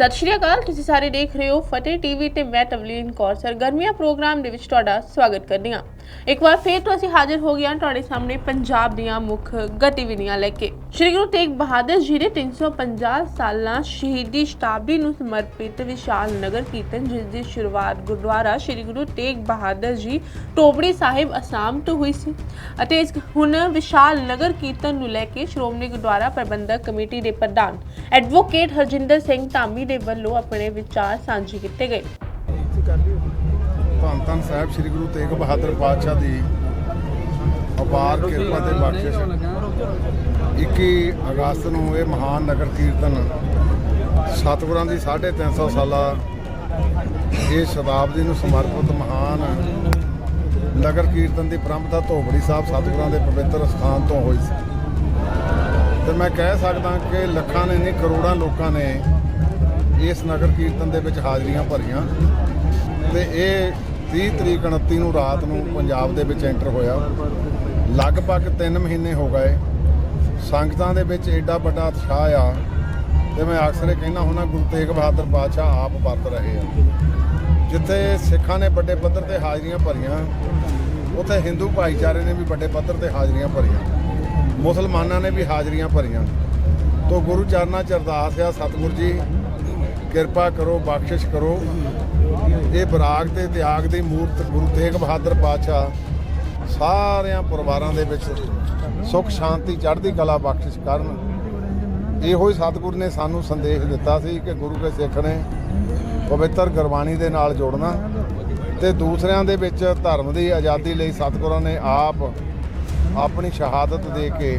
ਸਤਿ ਸ਼੍ਰੀ ਅਕਾਲ, ਤੁਸੀਂ ਸਾਰੇ ਦੇਖ ਰਹੇ ਹੋ ਫਤਿਹ ਟੀਵੀ ਤੇ ਮੈਂ ਤਵਲੀਨ ਕੌਰ। ਸਰਗਰਮੀਆਂ ਪ੍ਰੋਗਰਾਮ ਦੇ ਵਿੱਚ ਤੁਹਾਡਾ ਸਵਾਗਤ ਕਰਦੀ ਹਾਂ। ਇੱਕ ਵਾਰ ਫੇਰ ਤੋਂ ਅਸੀਂ ਹਾਜ਼ਰ ਹੋ ਗਏ ਹਾਂ ਤੁਹਾਡੇ ਸਾਹਮਣੇ ਪੰਜਾਬ ਦੀਆਂ ਮੁੱਖ ਗਤੀਵਿਧੀਆਂ ਲੈ ਕੇ। ਸ਼੍ਰੀ ਗੁਰੂ ਤੇਗ ਬਹਾਦਰ ਜੀ ਦੇ 350 ਸਾਲਾਂ ਸ਼ਹੀਦੀ ਸ਼ਤਾਬਦੀ ਨੂੰ ਸਮਰਪਿਤ ਵਿਸ਼ਾਲ ਨਗਰ ਕੀਰਤਨ, ਜਿਸ ਦੀ ਸ਼ੁਰੂਆਤ ਗੁਰਦੁਆਰਾ ਸ਼੍ਰੀ ਗੁਰੂ ਤੇਗ ਬਹਾਦਰ ਜੀ ਟੋਬੜੀ ਸਾਹਿਬ ਅਸਾਮ ਤੋਂ ਹੋਈ ਸੀ ਅਤੇ ਇਸ ਹੁਣ ਵਿਸ਼ਾਲ ਨਗਰ ਕੀਰਤਨ ਨੂੰ ਲੈ ਕੇ ਸ਼੍ਰੋਮਣੀ ਗੁਰਦੁਆਰਾ ਪ੍ਰਬੰਧਕ ਕਮੇਟੀ ਦੇ ਪ੍ਰਧਾਨ ਐਡਵੋਕੇਟ ਹਰਜਿੰਦਰ ਸਿੰਘ ਧਾਮੀ ਦੇ ਵੱਲੋਂ ਆਪਣੇ ਵਿਚਾਰ ਸਾਂਝੇ ਕੀਤੇ ਗਏ। ਧੰਨ ਧੰਨ ਸਾਹਿਬ ਸ੍ਰੀ ਗੁਰੂ ਤੇਗ ਬਹਾਦਰ ਪਾਤਸ਼ਾਹ ਦੀ ਅਪਾਰ ਕਿਰਪਾ ਤੇ ਬਖਸ਼ਿਸ਼। 21 ਅਗਸਤ ਨੂੰ ਇਹ ਮਹਾਨ ਨਗਰ ਕੀਰਤਨ ਸਤਿਗੁਰਾਂ ਦੀ 350 ਸਾਲਾ ਇਹ ਸ਼ਤਾਬਦੀ ਨੂੰ ਸਮਰਪਿਤ ਮਹਾਨ ਨਗਰ ਕੀਰਤਨ ਦੀ ਪ੍ਰੰਪਤਾ ਧੋਬੜੀ ਸਾਹਿਬ ਸਤਿਗੁਰਾਂ ਦੇ ਪਵਿੱਤਰ ਸਥਾਨ ਤੋਂ ਹੋਈ ਸੀ। ਤੇ ਮੈਂ ਕਹਿ ਸਕਦਾ ਕਿ ਲੱਖਾਂ ਨੇ ਨਹੀਂ ਕਰੋੜਾਂ ਲੋਕਾਂ ਨੇ ਇਸ ਨਗਰ ਕੀਰਤਨ ਦੇ ਵਿੱਚ ਹਾਜ਼ਰੀਆਂ ਭਰੀਆਂ। ਤੇ ਇਹ 30 ਤਰੀਕ 29 ਨੂੰ ਰਾਤ ਨੂੰ ਪੰਜਾਬ ਦੇ ਵਿੱਚ ਐਂਟਰ ਹੋਇਆ। ਲਗਭਗ 3 ਮਹੀਨੇ ਹੋ ਗਏ। ਸੰਗਤਾਂ ਦੇ ਵਿੱਚ ਐਡਾ ਵੱਡਾ ਉਤਸ਼ਾਹ ਆ ਤੇ ਮੈਂ ਅਕਸਰ ਇਹ ਕਹਿੰਦਾ ਹੁੰਦਾ, ਗੁਰੂ ਤੇਗ ਬਹਾਦਰ ਪਾਤਸ਼ਾਹ ਆਪ ਵਰਤ ਰਹੇ ਆ। ਜਿੱਥੇ ਸਿੱਖਾਂ ਨੇ ਵੱਡੇ ਪੱਧਰ ਤੇ ਹਾਜ਼ਰੀਆਂ ਭਰੀਆਂ, ਉੱਥੇ ਹਿੰਦੂ ਭਾਈਚਾਰੇ ਨੇ ਵੀ ਵੱਡੇ ਪੱਧਰ ਤੇ ਹਾਜ਼ਰੀਆਂ ਭਰੀਆਂ। ਮੁਸਲਮਾਨਾਂ ਨੇ ਵੀ ਹਾਜ਼ਰੀਆਂ ਭਰੀਆਂ। ਤੋਂ ਗੁਰੂ ਚਰਨਾਂ ਚ ਅਰਦਾਸ ਆ, ਸਤਿਗੁਰੂ ਜੀ, ਕਿਰਪਾ ਕਰੋ, ਬਖਸ਼ਿਸ਼ ਕਰੋ। ਇਹ ਬਰਾਗ ਤੇ ਤਿਆਗ ਦੀ ਮੂਰਤ ਗੁਰੂ ਤੇਗ ਬਹਾਦਰ ਪਾਤਸ਼ਾਹ ਸਾਰਿਆਂ ਪਰਿਵਾਰਾਂ ਦੇ ਵਿੱਚ ਸੁੱਖ, ਸ਼ਾਂਤੀ, ਚੜ੍ਹਦੀ ਕਲਾ ਬਖਸ਼ਿਸ਼ ਕਰਨ। ਇਹੋ ਹੀ ਸਤਿਗੁਰ ਨੇ ਸਾਨੂੰ ਸੰਦੇਸ਼ ਦਿੱਤਾ ਸੀ ਕਿ ਗੁਰੂ ਕੇ ਸਿੱਖ ਨੇ ਪਵਿੱਤਰ ਗੁਰਬਾਣੀ ਦੇ ਨਾਲ ਜੋੜਨਾ ਤੇ ਦੂਸਰਿਆਂ ਦੇ ਵਿੱਚ ਧਰਮ ਦੀ ਆਜ਼ਾਦੀ ਲਈ ਸਤਿਗੁਰਾਂ ਨੇ ਆਪ ਆਪਣੀ ਸ਼ਹਾਦਤ ਦੇ ਕੇ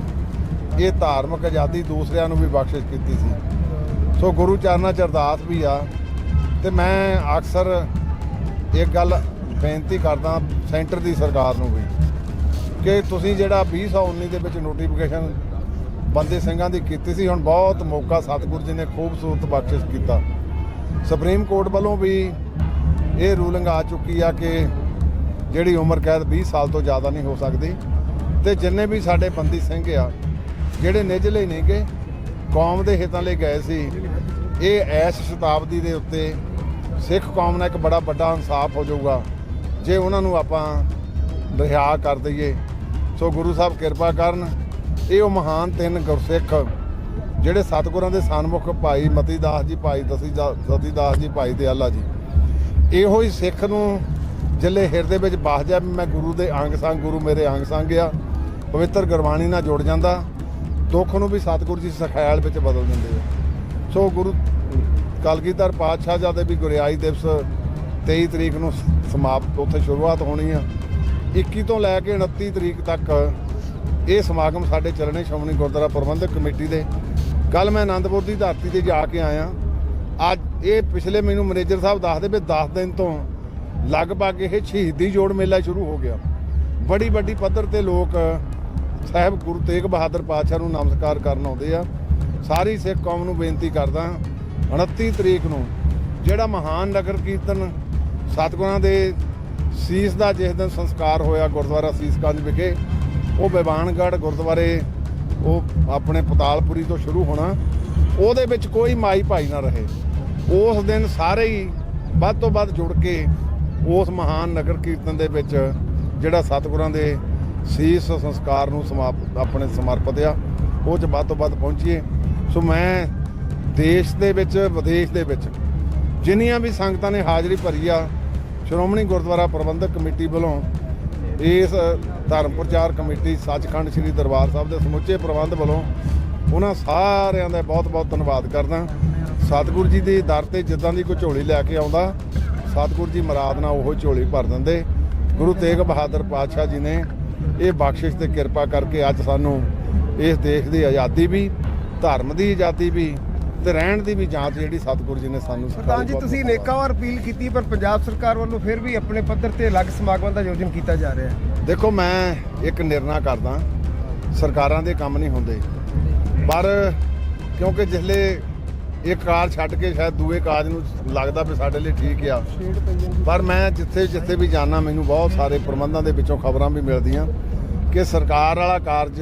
ਇਹ ਧਾਰਮਿਕ ਆਜ਼ਾਦੀ ਦੂਸਰਿਆਂ ਨੂੰ ਵੀ ਬਖਸ਼ਿਸ਼ ਕੀਤੀ ਸੀ। ਸੋ ਗੁਰੂ ਚਰਨਾਂ ਚ ਅਰਦਾਸ ਵੀ ਆ ਤੇ ਮੈਂ ਅਕਸਰ ਇੱਕ ਗੱਲ ਬੇਨਤੀ ਕਰਦਾ ਸੈਂਟਰ ਦੀ ਸਰਕਾਰ ਨੂੰ ਵੀ ਕਿ ਤੁਸੀਂ ਜਿਹੜਾ 2019 ਦੇ ਵਿੱਚ ਨੋਟੀਫਿਕੇਸ਼ਨ ਬੰਦੇ ਸਿੰਘਾਂ ਦੀ ਕੀਤੀ ਸੀ, ਹੁਣ ਬਹੁਤ ਮੌਕਾ ਸਤਿਗੁਰੂ ਜੀ ਨੇ ਖੂਬਸੂਰਤ ਬਖਸ਼ਿਸ਼ ਕੀਤਾ। ਸੁਪਰੀਮ ਕੋਰਟ ਵੱਲੋਂ ਵੀ ਇਹ ਰੂਲਿੰਗ ਆ ਚੁੱਕੀ ਆ ਕਿ ਜਿਹੜੀ ਉਮਰ ਕੈਦ 20 ਸਾਲ ਤੋਂ ਜ਼ਿਆਦਾ ਨਹੀਂ ਹੋ ਸਕਦੀ ਤੇ ਜਿੰਨੇ ਵੀ ਸਾਡੇ ਬੰਦੀ ਸਿੰਘ ਆ, ਜਿਹੜੇ ਨਿਜਲੇ ਨਹੀਂ ਗਏ ਕੌਮ ਦੇ ਹਿੱਤਾਂ ਲਈ ਗਏ ਸੀ, ਇਹ ਐਸ ਸ਼ਤਾਬਦੀ ਦੇ ਉੱਤੇ ਸਿੱਖ ਕੌਮ ਨਾਲ ਇੱਕ ਬੜਾ ਵੱਡਾ ਇਨਸਾਫ ਹੋ ਜਾਊਗਾ, ਜੇ ਉਹਨਾਂ ਨੂੰ ਆਪਾਂ ਰਿਹਾ ਕਰ ਦਈਏ। ਸੋ ਗੁਰੂ ਸਾਹਿਬ ਕਿਰਪਾ ਕਰਨ, ਇਹ ਉਹ ਮਹਾਨ ਤਿੰਨ ਗੁਰਸਿੱਖ, ਜਿਹੜੇ ਸਤਿਗੁਰਾਂ ਦੇ ਸਨਮੁਖ ਭਾਈ ਮਤੀ ਦਾਸ ਜੀ, ਭਾਈ ਦਸੀ ਦਾ- ਸਤੀ ਦਾਸ ਜੀ, ਭਾਈ ਦਿਆਲਾ ਜੀ। ਇਹੋ ਹੀ ਸਿੱਖ ਨੂੰ ਜਿੱਲੇ ਹਿਰਦੇ ਵਿੱਚ ਬਸ ਜਾ ਮੈਂ ਗੁਰੂ ਦੇ ਅੰਗ ਸੰਗ, ਗੁਰੂ ਮੇਰੇ ਅੰਗ ਸੰਗ ਆ, ਪਵਿੱਤਰ ਗੁਰਬਾਣੀ ਨਾਲ ਜੁੜ ਜਾਂਦਾ, ਦੁੱਖ ਨੂੰ ਵੀ ਸਤਿਗੁਰੂ ਜੀ ਸਖਿਆਲ ਵਿੱਚ ਬਦਲ ਦਿੰਦੇ ਆ। ਸੋ ਗੁਰੂ ਕਲਗੀਧਰ ਪਾਤਸ਼ਾਹ ਜੀ ਦੇ ਵੀ ਗੁਰਿਆਈ ਦਿਵਸ 23 ਤਰੀਕ ਨੂੰ ਸਮਾਪਤ, ਉੱਥੇ ਸ਼ੁਰੂਆਤ ਹੋਣੀ ਆ। 21 ਤੋਂ ਲੈ ਕੇ 29 ਤਰੀਕ ਤੱਕ ਇਹ ਸਮਾਗਮ ਸਾਡੇ ਚੱਲਣੇ ਸ਼੍ਰੋਮਣੀ ਗੁਰਦੁਆਰਾ ਪ੍ਰਬੰਧਕ ਕਮੇਟੀ ਦੇ। ਕੱਲ ਮੈਂ ਆਨੰਦਪੁਰ ਦੀ ਧਰਤੀ ਤੇ ਜਾ ਕੇ ਆਇਆ। ਅੱਜ ਇਹ ਪਿਛਲੇ ਮੈਨੂੰ ਮੈਨੇਜਰ ਸਾਹਿਬ ਦੱਸਦੇ ਵੀ 10 ਦਿਨ ਤੋਂ ਲਗਭਗ ਇਹ ਸ਼ਹੀਦੀ ਜੋੜ ਮੇਲਾ ਸ਼ੁਰੂ ਹੋ ਗਿਆ। ਬੜੀ ਵੱਡੀ ਪੱਧਰ ਤੇ ਲੋਕ ਸਾਹਿਬ ਗੁਰੂ ਤੇਗ ਬਹਾਦਰ ਪਾਤਸ਼ਾਹ ਨੂੰ ਨਮਸਕਾਰ ਕਰਨ ਆਉਂਦੇ ਆ। ਸਾਰੀ ਸਿੱਖ ਕੌਮ ਨੂੰ ਬੇਨਤੀ ਕਰਦਾ 29 ਤਰੀਕ ਨੂੰ ਜਿਹੜਾ ਮਹਾਨ ਨਗਰ ਕੀਰਤਨ ਸਤਿਗੁਰਾਂ ਦੇ ਸੀਸ ਦਾ ਜਿਸ ਦਿਨ ਸੰਸਕਾਰ ਹੋਇਆ ਗੁਰਦੁਆਰਾ ਸੀਸਗੰਜ ਵਿਖੇ, ਉਹ ਬਿਵਾਨਗੜ੍ਹ ਗੁਰਦੁਆਰੇ ਉਹ ਆਪਣੇ ਪਤਾਲਪੁਰੀ ਤੋਂ ਸ਼ੁਰੂ ਹੋਣਾ, ਉਹਦੇ ਵਿੱਚ ਕੋਈ ਮਾਈ ਭਾਈ ਨਾ ਰਹੇ। ਉਸ ਦਿਨ ਸਾਰੇ ਹੀ ਵੱਧ ਤੋਂ ਵੱਧ ਜੁੜ ਕੇ ਉਸ ਮਹਾਨ ਨਗਰ ਕੀਰਤਨ ਦੇ ਵਿੱਚ ਜਿਹੜਾ ਸਤਿਗੁਰਾਂ ਦੇ ਸੀਸ ਸੰਸਕਾਰ ਨੂੰ ਸਮਾਪਤ ਆਪਣੇ ਸਮਰਪਿਤ ਆ, ਉਹ ਚ ਵੱਧ ਤੋਂ ਵੱਧ ਪਹੁੰਚੀਏ। ਸੋ ਮੈਂ ਦੇਸ਼ ਦੇ ਵਿੱਚ, ਵਿਦੇਸ਼ ਦੇ ਵਿੱਚ ਜਿੰਨੀਆਂ ਵੀ ਸੰਗਤਾਂ ਨੇ ਹਾਜ਼ਰੀ ਭਰੀ ਆ, ਸ਼੍ਰੋਮਣੀ ਗੁਰਦੁਆਰਾ ਪ੍ਰਬੰਧਕ ਕਮੇਟੀ ਵੱਲੋਂ ਇਸ, ਧਰਮ ਪ੍ਰਚਾਰ ਕਮੇਟੀ ਸੱਚਖੰਡ ਸ੍ਰੀ ਦਰਬਾਰ ਸਾਹਿਬ ਦੇ ਸਮੁੱਚੇ ਪ੍ਰਬੰਧ ਵੱਲੋਂ ਉਹਨਾਂ ਸਾਰਿਆਂ ਦਾ ਬਹੁਤ ਬਹੁਤ ਧੰਨਵਾਦ ਕਰਦਾ। ਸਤਿਗੁਰੂ ਜੀ ਦੀ ਦਰ ਤੇ ਜਿੱਦਾਂ ਦੀ ਕੋਈ ਝੋਲੀ ਲੈ ਕੇ ਆਉਂਦਾ, ਸਤਿਗੁਰੂ ਜੀ ਮਰਾਦ ਨਾਲ ਉਹ ਝੋਲੀ ਭਰ ਦਿੰਦੇ। ਗੁਰੂ ਤੇਗ ਬਹਾਦਰ ਪਾਤਸ਼ਾਹ ਜੀ ਨੇ ਇਹ ਬਖਸ਼ਿਸ਼ ਤੇ ਕਿਰਪਾ ਕਰਕੇ ਅੱਜ ਸਾਨੂੰ ਇਸ ਦੇਸ਼ ਦੀ ਆਜ਼ਾਦੀ ਵੀ, ਧਰਮ ਦੀ ਆਜ਼ਾਦੀ ਵੀ ਤੇ ਰਹਿਣ ਦੀ ਵੀ ਜਾਂਚ ਜਿਹੜੀ ਸਤਿਗੁਰੂ ਜੀ ਨੇ ਸਾਨੂੰ ਪ੍ਰਧਾਨ ਜੀ ਤੁਸੀਂ ਅਨੇਕਾਂ ਵਾਰ ਅਪੀਲ ਕੀਤੀ ਪਰ ਪੰਜਾਬ ਸਰਕਾਰ ਵੱਲੋਂ ਫਿਰ ਵੀ ਆਪਣੇ ਪੱਧਰ ਤੇ ਅਲੱਗ ਸਮਾਗਮਾਂ ਦਾ ਆਯੋਜਨ ਕੀਤਾ ਜਾ ਰਿਹਾ ਹੈ। ਦੇਖੋ ਮੈਂ ਇੱਕ ਨਿਰਣਾ ਕਰਦਾ ਸਰਕਾਰਾਂ ਦੇ ਕੰਮ ਨਹੀਂ ਹੁੰਦੇ। ਪਰ ਕਿਉਂਕਿ ਜਿਸਲੇ ਇੱਕ ਕਾਲ ਛੱਡ ਕੇ ਸ਼ਾਇਦ ਦੂਏ ਕਾਜ ਨੂੰ ਲੱਗਦਾ ਵੀ ਸਾਡੇ ਲਈ ਠੀਕ ਆ ਪਰ ਮੈਂ ਜਿੱਥੇ ਜਿੱਥੇ ਵੀ ਜਾਣਾ ਮੈਨੂੰ ਬਹੁਤ ਸਾਰੇ ਪ੍ਰਬੰਧਾਂ ਦੇ ਵਿੱਚੋਂ ਖਬਰਾਂ ਵੀ ਮਿਲਦੀਆਂ ਕਿ ਸਰਕਾਰ ਵਾਲਾ ਕਾਰਜ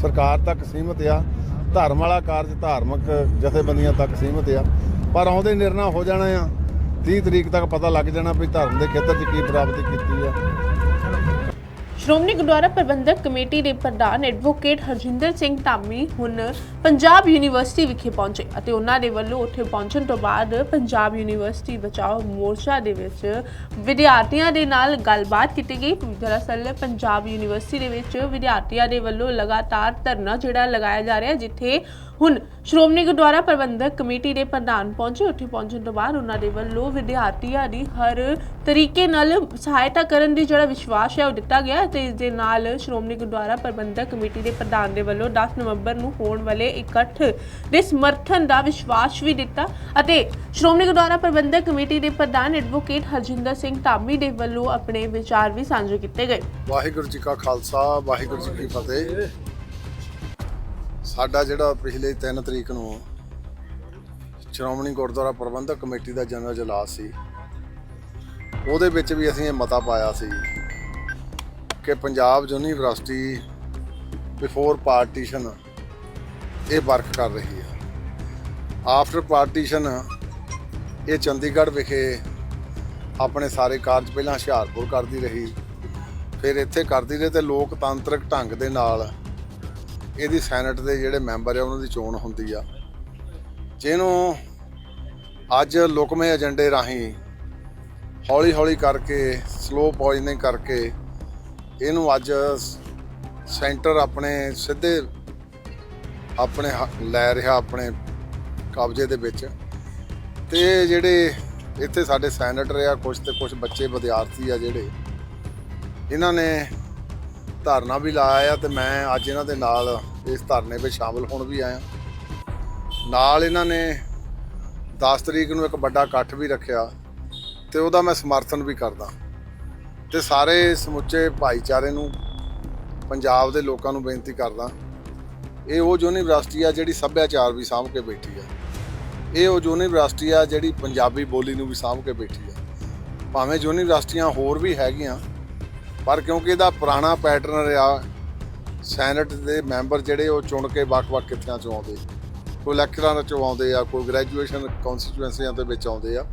ਸਰਕਾਰ ਤੱਕ ਸੀਮਤ ਆ ਧਰਮ ਵਾਲਾ ਕਾਰਜ ਧਾਰਮਿਕ ਜਥੇਬੰਦੀਆਂ ਤੱਕ ਸੀਮਤ ਆ, ਪਰ ਆਉਂਦੇ ਨਿਰਣਾ ਹੋ ਜਾਣਾ ਆ। 30 ਤਰੀਕ ਤੱਕ ਪਤਾ ਲੱਗ ਜਾਣਾ ਵੀ ਧਰਮ ਦੇ ਖੇਤਰ 'ਚ ਕੀ ਪ੍ਰਾਪਤੀ ਕੀਤੀ ਆ। ਸ਼੍ਰੋਮਣੀ ਗੁਰਦੁਆਰਾ ਪ੍ਰਬੰਧਕ ਕਮੇਟੀ ਦੇ ਪ੍ਰਧਾਨ ਐਡਵੋਕੇਟ ਹਰਜਿੰਦਰ ਸਿੰਘ ਧਾਮੀ ਹੁਣ ਪੰਜਾਬ ਯੂਨੀਵਰਸਿਟੀ ਵਿਖੇ ਪਹੁੰਚੇ ਅਤੇ ਉਹਨਾਂ ਦੇ ਵੱਲੋਂ ਉੱਥੇ ਪਹੁੰਚਣ ਤੋਂ ਬਾਅਦ ਪੰਜਾਬ ਯੂਨੀਵਰਸਿਟੀ ਬਚਾਓ ਮੋਰਚਾ ਦੇ ਵਿੱਚ ਵਿਦਿਆਰਥੀਆਂ ਦੇ ਨਾਲ ਗੱਲਬਾਤ ਕੀਤੀ ਗਈ। ਦਰਅਸਲ ਪੰਜਾਬ ਯੂਨੀਵਰਸਿਟੀ ਦੇ ਵਿੱਚ ਵਿਦਿਆਰਥੀਆਂ ਦੇ ਵੱਲੋਂ ਲਗਾਤਾਰ ਧਰਨਾ ਜਿਹੜਾ ਲਗਾਇਆ ਜਾ ਰਿਹਾ ਜਿੱਥੇ ਹੁਣ ਸ਼੍ਰੋਮਣੀ ਗੁਰਦੁਆਰਾ ਪ੍ਰਬੰਧਕ ਕਮੇਟੀ ਦੇ ਪ੍ਰਧਾਨ ਪਹੁੰਚੇ। ਉੱਥੇ ਪਹੁੰਚਣ ਤੋਂ ਬਾਅਦ ਉਹਨਾਂ ਦੇ ਵੱਲੋਂ ਵਿਦਿਆਰਥੀਆਂ ਦੀ ਹਰ ਤਰੀਕੇ ਨਾਲ ਸਹਾਇਤਾ ਕਰਨ ਦੀ ਜਿਹੜਾ ਵਿਸ਼ਵਾਸ ਹੈ ਉਹ ਦਿੱਤਾ ਗਿਆ ਤੇ ਇਸ ਦੇ ਨਾਲ ਸ਼੍ਰੋਮਣੀ ਗੁਰਦੁਆਰਾ ਪ੍ਰਬੰਧਕ ਕਮੇਟੀ ਦੇ ਪ੍ਰਧਾਨ ਦੇ ਵੱਲੋਂ 10 ਨਵੰਬਰ ਨੂੰ ਹੋਣ ਵਾਲੇ ਇਕੱਠ ਦੇ ਸਮਰਥਨ ਦਾ ਵਿਸ਼ਵਾਸ ਵੀ ਦਿੱਤਾ ਅਤੇ ਸ਼੍ਰੋਮਣੀ ਗੁਰਦੁਆਰਾ ਪ੍ਰਬੰਧਕ ਕਮੇਟੀ ਦੇ ਪ੍ਰਧਾਨ ਐਡਵੋਕੇਟ ਹਰਜਿੰਦਰ ਸਿੰਘ ਧਾਮੀ ਦੇ ਵੱਲੋਂ ਆਪਣੇ ਵਿਚਾਰ ਵੀ ਸਾਂਝੇ ਕੀਤੇ ਗਏ। ਵਾਹਿਗੁਰੂ ਜੀ ਕਾ ਖਾਲਸਾ, ਵਾਹਿਗੁਰੂ ਜੀ ਕੀ ਫਤਿਹ। ਸਾਡਾ ਜਿਹੜਾ ਪਿਛਲੇ 3 ਤਰੀਕ ਨੂੰ ਸ਼੍ਰੋਮਣੀ ਗੁਰਦੁਆਰਾ ਪ੍ਰਬੰਧਕ ਕਮੇਟੀ ਦਾ ਜਨਰਲ ਜਲਾਸ ਸੀ, ਉਹਦੇ ਵਿੱਚ ਵੀ ਅਸੀਂ ਇਹ ਮਤਾ ਪਾਇਆ ਸੀ ਕਿ ਪੰਜਾਬ ਯੂਨੀਵਰਸਿਟੀ ਬਿਫੋਰ ਪਾਰਟੀਸ਼ਨ ਇਹ ਵਰਕ ਕਰ ਰਹੀ ਹੈ। ਆਫਟਰ ਪਾਰਟੀਸ਼ਨ ਇਹ ਚੰਡੀਗੜ੍ਹ ਵਿਖੇ ਆਪਣੇ ਸਾਰੇ ਕਾਰਜ ਪਹਿਲਾਂ ਹੁਸ਼ਿਆਰਪੁਰ ਕਰਦੀ ਰਹੀ, ਫਿਰ ਇੱਥੇ ਕਰਦੀ ਰਹੀ ਤੇ ਲੋਕਤੰਤਰਕ ਢੰਗ ਦੇ ਨਾਲ ਇਹਦੀ ਸੈਨੇਟ ਦੇ ਜਿਹੜੇ ਮੈਂਬਰ ਆ, ਉਹਨਾਂ ਦੀ ਚੋਣ ਹੁੰਦੀ ਆ। ਜਿਹਨੂੰ ਅੱਜ ਲੁਕਵੇਂ ਏਜੰਡੇ ਰਾਹੀਂ ਹੌਲੀ ਹੌਲੀ ਕਰਕੇ ਸਲੋ ਪੋਇਜ਼ਨਿੰਗ ਕਰਕੇ, ਇਹਨੂੰ ਅੱਜ ਸੈਂਟਰ ਆਪਣੇ ਸਿੱਧੇ ਆਪਣੇ ਹ- ਲੈ ਰਿਹਾ ਆਪਣੇ ਕਬਜ਼ੇ ਦੇ ਵਿੱਚ। ਤੇ ਜਿਹੜੇ ਇੱਥੇ ਸਾਡੇ ਸੈਨੇਟਰ ਆ ਕੁਝ ਤੇ ਕੁਝ ਬੱਚੇ, ਵਿਦਿਆਰਥੀ ਆ ਜਿਹੜੇ, ਇਹਨਾਂ ਨੇ ਧਰਨਾ ਵੀ ਲਾਇਆ ਆ ਤੇ ਮੈਂ ਅੱਜ ਇਹਨਾਂ ਦੇ ਨਾਲ ਇਸ ਧਰਨੇ ਵਿੱਚ ਸ਼ਾਮਲ ਹੋਣ ਵੀ ਆਇਆ। ਨਾਲ ਇਹਨਾਂ ਨੇ 10 ਤਰੀਕ ਨੂੰ ਇੱਕ ਵੱਡਾ ਇਕੱਠ ਵੀ ਰੱਖਿਆ ਤੇ ਉਹਦਾ ਮੈਂ ਸਮਰਥਨ ਵੀ ਕਰਦਾ। ਤੇ ਸਾਰੇ ਸਮੁੱਚੇ ਭਾਈਚਾਰੇ ਨੂੰ, ਪੰਜਾਬ ਦੇ ਲੋਕਾਂ ਨੂੰ ਬੇਨਤੀ ਕਰਦਾ, ਇਹ ਉਹ ਯੂਨੀਵਰਸਿਟੀ ਆ ਜਿਹੜੀ ਸੱਭਿਆਚਾਰ ਵੀ ਸਾਂਭ ਕੇ ਬੈਠੀ ਆ। ਇਹ ਉਹ ਯੂਨੀਵਰਸਿਟੀ ਆ ਜਿਹੜੀ ਪੰਜਾਬੀ ਬੋਲੀ ਨੂੰ ਵੀ ਸਾਂਭ ਕੇ ਬੈਠੀ ਆ। ਭਾਵੇਂ ਯੂਨੀਵਰਸਿਟੀਆਂ ਹੋਰ ਵੀ ਹੈਗੀਆਂ ਪਰ ਕਿਉਂਕਿ ਇਹਦਾ ਪੁਰਾਣਾ ਪੈਟਰਨ ਰਿਹਾ ਸੈਨੇਟ ਦੇ ਮੈਂਬਰ ਜਿਹੜੇ ਉਹ ਚੁਣ ਕੇ ਵੱਖ-ਵੱਖ ਕਿੱਤਿਆਂ ਚੋਂ ਆਉਂਦੇ। ਕੋਈ ਲੈਕਚਰਾਂ ਚੋਂ ਆਉਂਦੇ ਆ ਕੋਈ ਗ੍ਰੈਜੂਏਸ਼ਨ ਕਨਸਟੀਟੂਐਂਸੀਆਂ ਦੇ ਵਿੱਚ ਆਉਂਦੇ ਆ।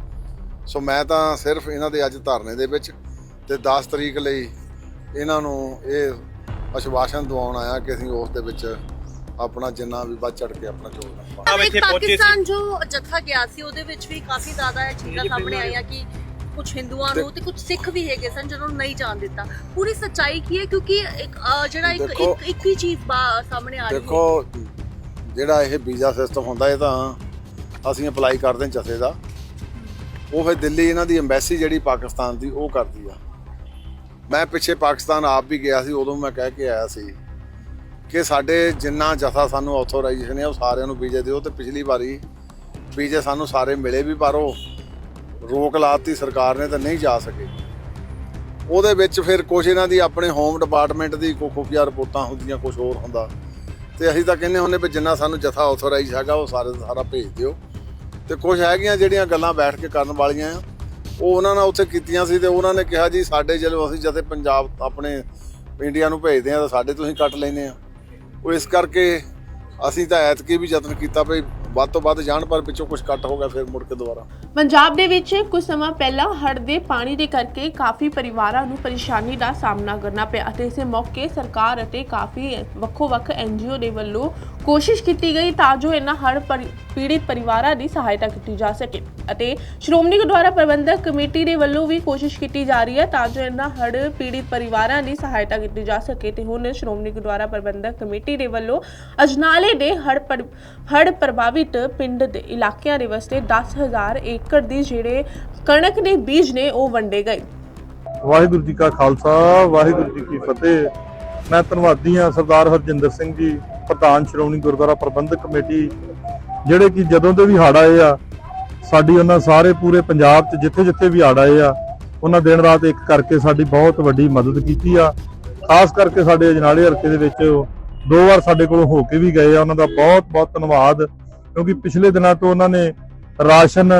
ਸੋ ਮੈਂ ਤਾਂ ਸਿਰਫ ਇਹਨਾਂ ਦੇ ਅੱਜ ਧਰਨੇ ਦੇ ਵਿੱਚ ਤੇ 10 ਤਰੀਕ ਲਈ ਇਹਨਾਂ ਨੂੰ ਇਹ ਆਸ਼ਵਾਸਨ ਦਿਵਾਉਣ ਆਇਆ ਕਿ ਅਸੀਂ ਉਸ ਦੇ ਵਿੱਚ ਆਪਣਾ ਜਿੰਨਾ ਵੀ ਵੱਧ ਚੜ ਕੇ ਆਪਣਾ ਯੋਗਦਾਨ ਪਾਵਾਂਗੇ। ਪਾਕਿਸਤਾਨ ਜੋ ਜੱਥਾ ਗਿਆ ਸੀ ਉਹਦੇ ਵਿੱਚ ਵੀ ਕਾਫੀ ਜ਼ਿਆਦਾ ਇਹ ਚੀਜ਼ਾਂ ਸਾਹਮਣੇ ਆਈਆਂ ਕਿ ਕੁਝ ਹਿੰਦੂਆਂ ਨੂੰ ਤੇ ਕੁਝ ਸਿੱਖ ਵੀ ਹੈਗੇ ਸਨ ਜਿਹਨਾਂ ਨੂੰ ਨਹੀਂ ਜਾਣ ਦਿੱਤਾ। ਪੂਰੀ ਸੱਚਾਈ ਕੀ ਹੈ? ਕਿਉਂਕਿ ਇੱਕ ਅਹ, ਜਿਹੜਾ ਇੱਕ ਦੇਖੋ- ਇੱਕ ਇੱਕ ਹੀ ਚੀਜ਼ ਬਾ- ਸਾਹਮਣੇ ਆ ਰਹੀ ਹੈ। ਦੇਖੋ ਜਿਹੜਾ ਇਹ ਵੀਜ਼ਾ ਸਿਸਟਮ ਹੁੰਦਾ ਇਹ ਤਾਂ ਅਸੀਂ ਅਪਲਾਈ ਕਰਦੇ ਹਾਂ ਜਥੇ ਦਾ। ਉਹ ਫਿਰ ਦਿੱਲੀ ਇਹਨਾਂ ਦੀ ਐਮਬੈਸੀ ਜਿਹੜੀ ਪਾਕਿਸਤਾਨ ਦੀ ਉਹ ਕਰਦੀ ਆ। ਮੈਂ ਪਿੱਛੇ ਪਾਕਿਸਤਾਨ ਆਪ ਵੀ ਗਿਆ ਸੀ ਉਦੋਂ ਮੈਂ ਕਹਿ ਕੇ ਆਇਆ ਸੀ ਕਿ ਸਾਡੇ ਜਿੰਨਾ ਜਥਾ ਸਾਨੂੰ ਆਥੋਰਾਈਜੇਸ਼ਨ ਹੈ ਉਹ ਸਾਰਿਆਂ ਨੂੰ ਵੀਜ਼ੇ ਦਿਓ ਤੇ ਪਿਛਲੀ ਵਾਰੀ ਵੀਜ਼ੇ ਸਾਨੂੰ ਸਾਰੇ ਮਿਲੇ ਵੀ ਪਰ ਉਹ। ਰੋਕ ਲਾਤੀ, ਸਰਕਾਰ ਨੇ ਤਾਂ ਨਹੀਂ ਜਾ ਸਕੇ। ਉਹਦੇ ਵਿੱਚ ਫਿਰ ਕੁਝ ਇਹਨਾਂ ਦੀ ਆਪਣੇ ਹੋਮ ਡਿਪਾਰਟਮੈਂਟ ਦੀ ਕੋ ਖੁਫੀਆ ਰਿਪੋਰਟਾਂ ਹੁੰਦੀਆਂ ਕੁਝ ਹੋਰ ਹੁੰਦਾ। ਤੇ ਅਸੀਂ ਤਾਂ ਕਹਿੰਦੇ ਹੁੰਦੇ ਵੀ ਜਿੰਨਾ ਸਾਨੂੰ ਜਥਾ ਆਥੋਰਾਈਜ਼ ਹੈਗਾ, ਉਹ ਸਾਰੇ ਸਾਰਾ ਭੇਜ ਦਿਓ। ਤੇ ਕੁਝ ਹੈਗੀਆਂ ਜਿਹੜੀਆਂ ਗੱਲਾਂ ਬੈਠ ਕੇ ਕਰਨ ਵਾਲੀਆਂ ਆ, ਉਹ ਉਹਨਾਂ ਨਾਲ ਉੱਥੇ ਕੀਤੀਆਂ ਸੀ ਤੇ ਉਹਨਾਂ ਨੇ ਕਿਹਾ ਜੀ, ਸਾਡੇ ਜਦੋਂ ਅਸੀਂ ਜਥੇ ਪੰਜਾਬ ਆਪਣੇ ਇੰਡੀਆ ਨੂੰ ਭੇਜਦੇ ਆ ਤਾਂ ਸਾਡੇ ਤੁਸੀਂ ਕੱਟ ਲੈਨੇ ਆ। ਉਹ ਇਸ ਕਰਕੇ ਅਸੀਂ ਤਾਂ ਐਤਕੀ ਵੀ ਯਤਨ ਕੀਤਾ ਵੀ ਵੱਧ ਤੋਂ ਵੱਧ ਜਾਣ, ਪਰ ਪਿੱਛੋਂ ਕੁਝ ਕੱਟ ਹੋ ਗਿਆ, ਫਿਰ ਮੁੜ ਕੇ ਦੁਬਾਰਾ। ਪੰਜਾਬ ਦੇ ਵਿੱਚ ਕੁਝ ਸਮਾਂ ਪਹਿਲਾਂ ਹੜ੍ਹ ਦੇ ਪਾਣੀ ਦੇ ਕਰਕੇ ਕਾਫੀ ਪਰਿਵਾਰਾਂ ਨੂੰ ਪਰੇਸ਼ਾਨੀ ਦਾ ਸਾਹਮਣਾ ਕਰਨਾ ਪਿਆ ਅਤੇ ਇਸੇ ਮੌਕੇ ਸਰਕਾਰ ਅਤੇ ਕਾਫੀ ਵੱਖੋ-ਵੱਖ ਐਨਜੀਓ ਦੇ ਵੱਲੋਂ ਕੋਸ਼ਿਸ਼ ਕੀਤੀ ਗਈ ਤਾਂ ਜੋ ਇਹਨਾਂ ਹੜ੍ਹ ਪਰੀ- ਪੀੜਿਤ ਪਰਿਵਾਰਾਂ ਦੀ ਸਹਾਇਤਾ ਕੀਤੀ ਜਾ ਸਕੇ। ਅਤੇ ਸ਼੍ਰੋਮਣੀ ਗੁਰਦੁਆਰਾ ਪ੍ਰਬੰਧਕ ਕਮੇਟੀ ਦੇ ਵੱਲੋਂ ਵੀ ਕੋਸ਼ਿਸ਼ ਕੀਤੀ ਜਾ ਰਹੀ ਹੈ ਤਾਂ ਜੋ ਇਹਨਾਂ ਹੜ੍ਹ ਪੀੜਿਤ ਪਰਿਵਾਰਾਂ ਦੀ ਸਹਾਇਤਾ ਕੀਤੀ ਜਾ ਸਕੇ ਤੇ ਹੁਣ ਸ਼੍ਰੋਮਣੀ ਗੁਰਦੁਆਰਾ ਪ੍ਰਬੰਧਕ ਕਮੇਟੀ ਦੇ ਵੱਲੋਂ ਅਜਨਾਲੇ ਦੇ ਹੜ੍ਹ ਪਰ- ਹੜ੍ਹ ਪ੍ਰਭਾਵਿਤ ਪਿੰਡ ਦੇ ਇਲਾਕਿਆਂ ਦੇ ਵਾਸਤੇ 10000 ਏਕੜ ਦੀ ਜਿਹੜੇ ਕਣਕ ਦੇ ਬੀਜ ਨੇ ਉਹ ਵੰਡੇ ਗਏ। ਵਾਹਿਗੁਰੂ ਜੀ ਕਾ ਖਾਲਸਾ, ਵਾਹਿਗੁਰੂ ਜੀ ਕੀ ਫਤਿਹ। ਮੈਂ ਧੰਨਵਾਦੀ ਹਾਂ ਸਰਦਾਰ ਹਰਜਿੰਦਰ ਸਿੰਘ ਜੀ, ਪ੍ਰਧਾਨ ਸ਼੍ਰੋਮਣੀ ਗੁਰਦੁਆਰਾ ਪ੍ਰਬੰਧਕ ਕਮੇਟੀ, ਜਿਹੜੇ ਕਿ ਜਦੋਂ ਦੇ ਵੀ ਹੜ੍ਹ ਆਏ ਆ, ਸਾਡੀ ਉਹਨਾਂ ਸਾਰੇ ਪੂਰੇ ਪੰਜਾਬ 'ਚ ਜਿੱਥੇ ਜਿੱਥੇ ਵੀ ਹੜ੍ਹ ਆਏ ਆ, ਉਹਨਾਂ ਦਿਨ ਰਾਤ ਇੱਕ ਕਰਕੇ ਸਾਡੀ ਬਹੁਤ ਵੱਡੀ ਮਦਦ ਕੀਤੀ ਆ। ਖਾਸ ਕਰਕੇ ਸਾਡੇ ਅਜਨਾਲੇ ਹਲਕੇ ਦੇ ਵਿੱਚ ਦੋ ਵਾਰ ਸਾਡੇ ਕੋਲ ਹੋ ਕੇ ਵੀ ਗਏ ਆ। ਉਹਨਾਂ ਦਾ ਬਹੁਤ ਬਹੁਤ ਧੰਨਵਾਦ, ਕਿਉਂਕਿ ਪਿਛਲੇ ਦਿਨਾਂ ਤੋਂ ਉਹਨਾਂ ਨੇ ਰਾਸ਼ਨ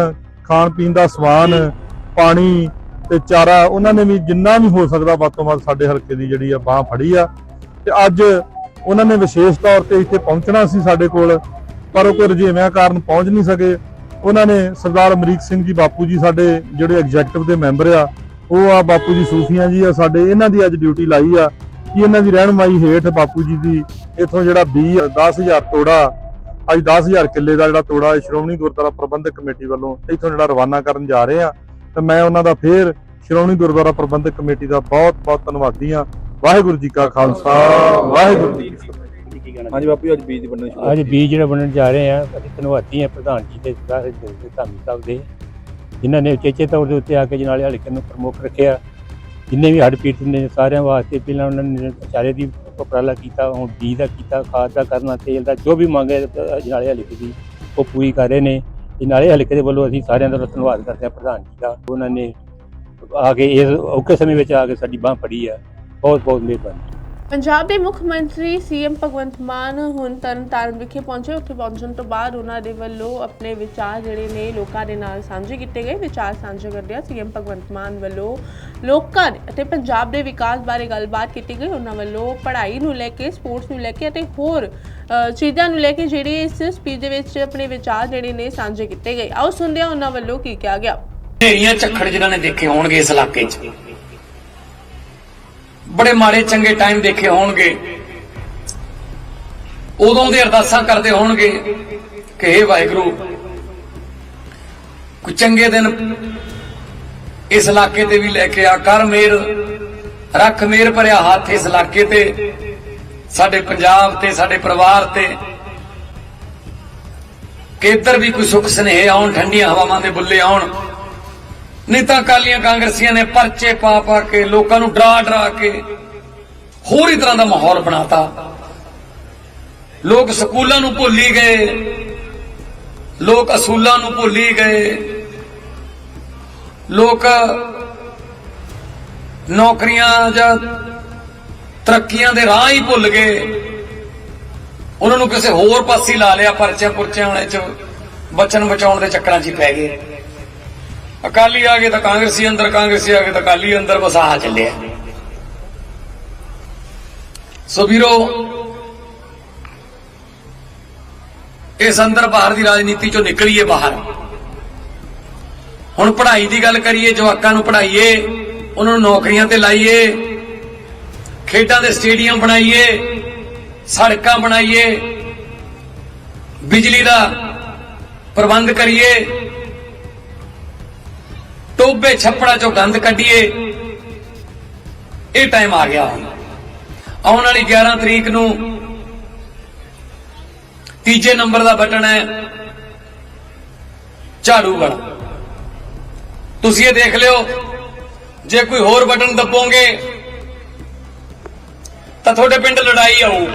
ਖਾਣ ਪੀਣ ਦਾ ਸਮਾਨ ਪਾਣੀ ਤੇ ਚਾਰਾ ਉਹਨਾਂ ਨੇ ਵੀ ਜਿੰਨਾ ਵੀ ਹੋ ਸਕਦਾ ਵੱਧ ਤੋਂ ਵੱਧ ਸਾਡੇ ਹਲਕੇ ਦੀ ਜਿਹੜੀ ਆ ਬਾਹ ਫੜੀ ਆ। ਤੇ ਅੱਜ ਉਹਨਾਂ ਨੇ ਵਿਸ਼ੇਸ਼ ਤੌਰ ਤੇ ਇੱਥੇ ਪਹੁੰਚਣਾ ਸੀ ਸਾਡੇ ਕੋਲ ਪਰ ਉਹ ਕੋਈ ਰੁਝੇਵਿਆਂ ਕਾਰਨ ਪਹੁੰਚ ਨਹੀਂ ਸਕੇ। ਉਹਨਾਂ ਨੇ ਸਰਦਾਰ ਅਮਰੀਕ ਸਿੰਘ ਜੀ ਬਾਪੂ ਜੀ ਸਾਡੇ ਜਿਹੜੇ ਐਗਜ਼ੈਕਟਿਵ ਦੇ ਮੈਂਬਰ ਆ ਉਹ ਆ ਬਾਪੂ ਜੀ ਸੂਫੀਆਂ ਜੀ ਆ ਸਾਡੇ ਇਹਨਾਂ ਦੀ ਅੱਜ ਡਿਊਟੀ ਲਾਈ ਆ ਕਿ ਇਹਨਾਂ ਦੀ ਰਹਿਨਮਾਈ ਹੇਠ ਬਾਪੂ ਜੀ ਦੀ ਇਥੋਂ ਜਿਹੜਾ 20 10000 ਤੋੜਾ ਅੱਜ 10000 ਕਿੱਲੇ ਦਾ ਜਿਹੜਾ ਤੋੜਾ ਸ਼੍ਰੋਮਣੀ ਗੁਰਦੁਆਰਾ ਪ੍ਰਬੰਧਕ ਕਮੇਟੀ ਵੱਲੋਂ ਇਥੋਂ ਜਿਹੜਾ ਰਵਾਨਾ ਕਰਨ ਜਾ ਰਹੇ ਆ ਤੇ ਮੈਂ ਉਹਨਾਂ ਦਾ ਫੇਰ ਸ਼੍ਰੋਮਣੀ ਗੁਰਦੁਆਰਾ ਪ੍ਰਬੰਧਕ ਕਮੇਟੀ ਦਾ ਬਹੁਤ ਬਹੁਤ ਧੰਨਵਾਦੀ ਆ ਵਾਹਿਗੁਰੂ ਜੀ ਕਾ ਖਾਲਸਾ ਵਾਹਿਗੁਰੂ ਜੀ ਕੀ ਫਤਿਹ। ਹਾਂਜੀ ਬਾਪੂ ਅੱਜ ਬੀਜ ਬਣਨ ਸ਼ੁਰੂ ਅੱਜ ਬੀਜ ਜਿਹੜਾ ਬਣਨ ਜਾ ਰਹੇ ਆ ਅਸੀਂ ਧੰਨਵਾਦੀ ਆ ਪ੍ਰਧਾਨ ਜੀ ਦੇ ਸਾਰੇ ਦੇ ਧੰਨ ਸਾਹਿਬ ਦੇ ਜਿਨ੍ਹਾਂ ਨੇ ਉਚੇਚੇ ਤੌਰ ਦੇ ਉੱਤੇ ਆ ਕੇ ਜਨਾਲੇ ਹਲਕੇ ਨੂੰ ਪ੍ਰਮੁੱਖ ਰੱਖਿਆ। ਜਿੰਨੇ ਵੀ ਹੱਡ ਪੀੜਤ ਨੇ ਸਾਰਿਆਂ ਵਾਸਤੇ ਪਹਿਲਾਂ ਉਹਨਾਂ ਨੇ ਚਾਰੇ ਦੀ ਉਪਰਾਲਾ ਕੀਤਾ, ਹੁਣ ਬੀਜ ਦਾ ਕੀਤਾ, ਖਾਦ ਦਾ ਕਰਨਾ ਤੇਲ ਦਾ ਜੋ ਵੀ ਮੰਗੇ ਜਨਾਲੇ ਹਲਕੇ ਦੀ ਉਹ ਪੂਰੀ ਕਰ ਰਹੇ ਨੇ। ਜਨਾਲੇ ਹਲਕੇ ਦੇ ਵੱਲੋਂ ਅਸੀਂ ਸਾਰਿਆਂ ਦਾ ਧੰਨਵਾਦ ਕਰਦੇ ਹਾਂ ਪ੍ਰਧਾਨ ਜੀ ਦਾ। ਉਹਨਾਂ ਨੇ ਆ ਕੇ ਇਸ ਔਖੇ ਸਮੇਂ ਵਿੱਚ ਆ ਕੇ ਸਾਡੀ ਬਾਹ ਫੜੀ ਆ। ਬਹੁਤ ਬਹੁਤ ਮਿਹਰਬਾਨੀ। ਪੰਜਾਬ ਦੇ ਮੁੱਖ ਮੰਤਰੀ ਸੀਐਮ ਭਗਵੰਤ ਮਾਨ ਹੁਣ ਤਰਨਤਾਰਨ ਵਿਖੇ ਪਹੁੰਚੇ। ਉੱਥੇ ਪਹੁੰਚਣ ਤੋਂ ਬਾਅਦ ਉਹਨਾਂ ਦੇ ਵੱਲੋਂ ਆਪਣੇ ਵਿਚਾਰ ਜਿਹੜੇ ਨੇ ਲੋਕਾਂ ਦੇ ਨਾਲ ਸਾਂਝੇ ਕੀਤੇ ਗਏ। ਵਿਚਾਰ ਸਾਂਝੇ ਕਰਦਿਆਂ ਸੀਐਮ ਭਗਵੰਤ ਮਾਨ ਵੱਲੋਂ ਲੋਕਾਂ ਅਤੇ ਪੰਜਾਬ ਦੇ ਵਿਕਾਸ ਬਾਰੇ ਗੱਲਬਾਤ ਕੀਤੀ ਗਈ। ਉਹਨਾਂ ਵੱਲੋਂ ਪੜ੍ਹਾਈ ਨੂੰ ਲੈ ਕੇ, ਸਪੋਰਟਸ ਨੂੰ ਲੈ ਕੇ ਅਤੇ ਹੋਰ ਚੀਜ਼ਾਂ ਨੂੰ ਲੈ ਕੇ ਜਿਹੜੇ ਇਸ ਸਪੀਚ ਦੇ ਵਿੱਚ ਆਪਣੇ ਵਿਚਾਰ ਜਿਹੜੇ ਨੇ ਸਾਂਝੇ ਕੀਤੇ ਗਏ। ਆਓ ਸੁਣਦੇ ਹਾਂ ਉਹਨਾਂ ਵੱਲੋਂ ਕੀ ਕਿਹਾ ਗਿਆ। ਢੇਰੀਆਂ ਝੱਖੜ ਜਿਨ੍ਹਾਂ ਨੇ ਦੇਖੇ ਹੋਣਗੇ ਇਸ ਇਲਾਕੇ 'ਚ ਬੜੇ ਮਾੜੇ ਚੰਗੇ ਟਾਈਮ ਦੇਖੇ ਹੋਣਗੇ। ਉਦੋਂ ਦੇ ਅਰਦਾਸਾਂ ਕਰਦੇ ਹੋਣਗੇ ਕਿ हे ਵਾਹਿਗੁਰੂ, ਕੋਈ ਚੰਗੇ ਦਿਨ ਇਸ ਇਲਾਕੇ ਤੇ ਵੀ ਲੈ ਕੇ ਆ, ਕਰ ਮੇਰ, ਰੱਖ ਮੇਰ ਭਰਿਆ ਹੱਥ ਇਸ ਇਲਾਕੇ ਤੇ, ਸਾਡੇ ਪੰਜਾਬ ਤੇ, ਸਾਡੇ ਪਰਿਵਾਰ ਤੇ। ਕਿ ਵੀ ਕੋਈ ਸੁੱਖ ਸਨੇਹ ਆਉਣ, ਠੰਡੀਆਂ ਹਵਾਵਾਂ ਦੇ ਬੁੱਲੇ ਆਉਣ। ਨਹੀਂ ਤਾਂ ਕਾਲੀਆਂ ਕਾਂਗਰਸੀਆਂ ਨੇ ਪਰਚੇ ਪਾ ਪਾ ਕੇ ਲੋਕਾਂ ਨੂੰ ਡਰਾ ਡਰਾ ਕੇ ਹੋਰ ਹੀ ਤਰ੍ਹਾਂ ਦਾ ਮਾਹੌਲ ਬਣਾਤਾ। ਲੋਕ ਸਕੂਲਾਂ ਨੂੰ ਭੁੱਲੀ ਗਏ। ਲੋਕ ਅਸੂਲਾਂ ਨੂੰ ਭੁੱਲੀ ਗਏ। ਲੋਕ ਨੌਕਰੀਆਂ ਜਾਂ ਤਰੱਕੀਆਂ ਦੇ ਰਾਹ ਹੀ ਭੁੱਲ ਗਏ। ਉਹਨਾਂ ਨੂੰ ਕਿਸੇ ਹੋਰ ਪਾਸੇ ਲਾ ਲਿਆ ਪਰਚਿਆਂ ਪੁਰਚਿਆਂ ਵਾਲੇ ਚ। ਬਚਨ ਬਚਾਉਣ ਦੇ ਚੱਕਰਾਂ 'ਚ ਹੀ ਪੈ ਗਏ। ਅਕਾਲੀ ਆ ਗਏ ਤਾਂ ਕਾਂਗਰਸੀ ਅੰਦਰ, ਕਾਂਗਰਸੀ ਆ ਗਏ ਤਾਂ ਅਕਾਲੀ ਅੰਦਰ, ਬਸ ਆਹ ਚੱਲਿਆ। ਸੋ ਵੀਰੋ, ਇਸ ਅੰਦਰ ਬਾਹਰ ਦੀ ਰਾਜਨੀਤੀ ਚੋਂ ਨਿਕਲੀਏ ਬਾਹਰ। ਹੁਣ ਪੜ੍ਹਾਈ ਦੀ ਗੱਲ ਕਰੀਏ, ਜਵਾਕਾਂ ਨੂੰ ਪੜ੍ਹਾਈਏ, ਉਹਨਾਂ ਨੂੰ ਨੌਕਰੀਆਂ ਤੇ ਲਾਈਏ, ਖੇਡਾਂ ਦੇ ਸਟੇਡੀਅਮ ਬਣਾਈਏ, ਸੜਕਾਂ ਬਣਾਈਏ, ਬਿਜਲੀ ਦਾ ਪ੍ਰਬੰਧ ਕਰੀਏ ਟੋਬੇ ਛੱਪੜਾ ਚੋਂ ਗੰਦ ਕੱਢੀਏ। ਇਹ ਟਾਈਮ ਆ ਗਿਆ। ਆਉਣ ਵਾਲੀ 11 ਤਰੀਕ ਨੂੰ ਤੀਜੇ ਨੰਬਰ ਦਾ ਬਟਨ ਹੈ ਝਾੜੂ ਵਾਲਾ ਤੁਸੀਂ ਇਹ ਦੇਖ ਲਿਓ, ਜੇ ਕੋਈ ਹੋਰ ਬਟਨ ਦੱਬੋਗੇ, ਤਾਂ ਤੁਹਾਡੇ ਪਿੰਡ ਲੜਾਈ ਆਊ।